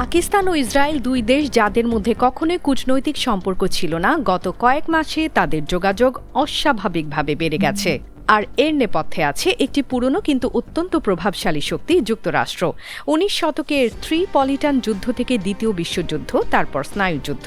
পাকিস্তান ও Israel দুই দেশ যাদের মধ্যে কখনোই কূটনৈতিক সম্পর্ক ছিল না, গত কয়েক মাসে তাদের যোগাযোগ অস্বাভাবিকভাবে বেড়ে গেছে। আর এর নেপথ্যে আছে একটি পুরনো কিন্তু অত্যন্ত প্রভাবশালী শক্তি, যুক্তরাষ্ট্র। উনিশ শতকের ত্রিপলিটান যুদ্ধ থেকে দ্বিতীয় বিশ্বযুদ্ধ, তারপর স্নায়ুযুদ্ধ।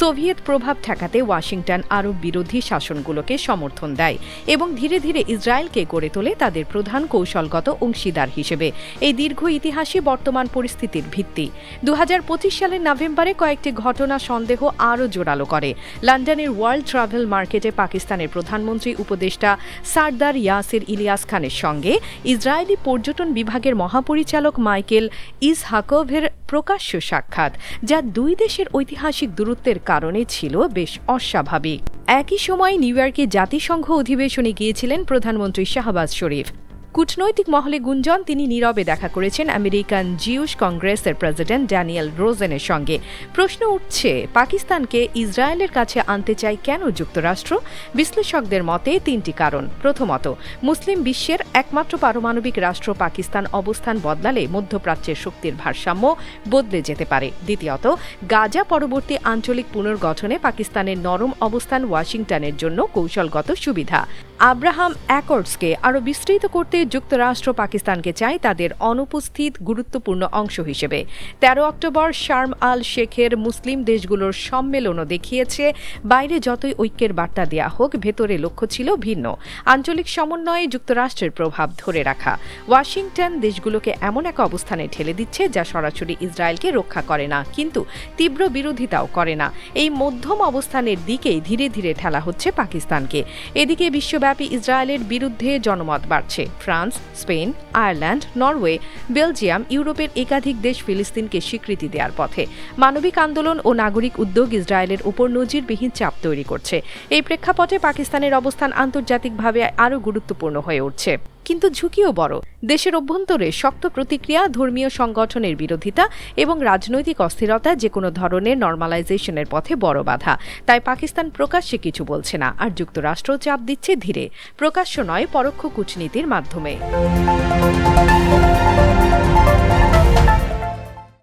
সোভিয়েত প্রভাব ঠেকাতে ওয়াশিংটন আরব বিরোধী শাসনগুলোকে সমর্থন দেয় এবং ধীরে ধীরে ইসরায়েলকে গড়ে তোলে তাদের প্রধান কৌশলগত অংশীদার হিসেবে। এই দীর্ঘ ইতিহাসই বর্তমান পরিস্থিতির ভিত্তি। দু হাজার পঁচিশ সালের নভেম্বরে কয়েকটি ঘটনা সন্দেহ আরও জোরালো করে। লন্ডনের ওয়ার্ল্ড ট্রাভেল মার্কেটে পাকিস্তানের প্রধানমন্ত্রী উপদেষ্টা সারদার ইয়াসির ইলিয়াস খানের সঙ্গে ইসরায়েলি পর্যটন বিভাগের মহাপরিচালক মাইকেল ইসহাকভের প্রকাশ্য সাক্ষাৎ, যা দুই দেশের ঐতিহাসিক দূরত্বের কারণে ছিল বেশ অস্বাভাবিক। একই সময় নিউ ইয়র্কে জাতিসংঘ অধিবেশনে গিয়েছিলেন প্রধানমন্ত্রী শাহবাজ শরীফ। কূটনৈতিক মহলে গুঞ্জন তিনি নীরবে দেখা করেছেন আমেরিকান জিউস কংগ্রেসের প্রেসিডেন্ট ড্যানিয়েল রোজেনের সঙ্গে। প্রশ্ন উঠছে, পাকিস্তানকে ইসরায়েলের কাছে আনতে চায় কেন যুক্তরাষ্ট্র? বিশ্লেষকদের মতে তিনটি কারণ। প্রথমত, মুসলিম বিশ্বের একমাত্র পারমাণবিক রাষ্ট্র পাকিস্তান অবস্থান বদলালে মধ্যপ্রাচ্যের শক্তির ভারসাম্য বদলে যেতে পারে। দ্বিতীয়ত, গাজা পরবর্তী আঞ্চলিক পুনর্গঠনে পাকিস্তানের নরম অবস্থান ওয়াশিংটনের জন্য কৌশলগত সুবিধা। আব্রাহাম অ্যাকর্ডসকে আরও বিস্তৃত করতে যুক্তরাষ্ট্র পাকিস্তানকে চায় তাদের অনুপস্থিত গুরুত্বপূর্ণ অংশ হিসেবে। তেরো অক্টোবর শার্ম আল শেখের মুসলিম দেশগুলোর সম্মেলনও দেখিয়েছে, বাইরে যতই ঐক্যের বার্তা দেয়া হোক, ভেতরে লক্ষ্য ছিল ভিন্ন। আঞ্চলিক সমন্বয়ে যুক্তরাষ্ট্রের প্রভাব ধরে রাখা। ওয়াশিংটন দেশগুলোকে এমন এক অবস্থানে ঠেলে দিচ্ছে যা সরাসরি ইসরায়েলকে রক্ষা করে না, কিন্তু তীব্র বিরোধিতাও করে না। এই মধ্যম অবস্থানের দিকেই ধীরে ধীরে ঠেলা হচ্ছে পাকিস্তানকে। এদিকে বিশ্বব্যাপী ইসরায়েলের বিরুদ্ধে জনমত বাড়ছে France, Spain, Ireland, Norway, Belgium, ইউরোপের একাধিক দেশ ফিলিস্তিনকে স্বীকৃতি দেওয়ার পথে। মানবিক আন্দোলন ও নাগরিক উদ্যোগ ইসরায়েলের উপর নজিরবিহীন চাপ তৈরি করছে। এই প্রেক্ষাপটে পাকিস্তানের অবস্থান আন্তর্জাতিকভাবে আরও গুরুত্বপূর্ণ হয়ে উঠছে। কিন্তু ঝুঁকিও বড়। দেশের অভ্যন্তরে শক্ত প্রতিক্রিয়া, ধর্মীয় সংগঠনের বিরোধিতা এবং রাজনৈতিক অস্থিরতা যে কোনো ধরনের নর্মালাইজেশনের পথে বড় বাধা। তাই পাকিস্তান প্রকাশ্যে কিছু বলছে না আর যুক্তরাষ্ট্র চাপ দিচ্ছে ধীরে। প্রকাশ্য নয়, পরোক্ষ কূটনীতির মাধ্যমে।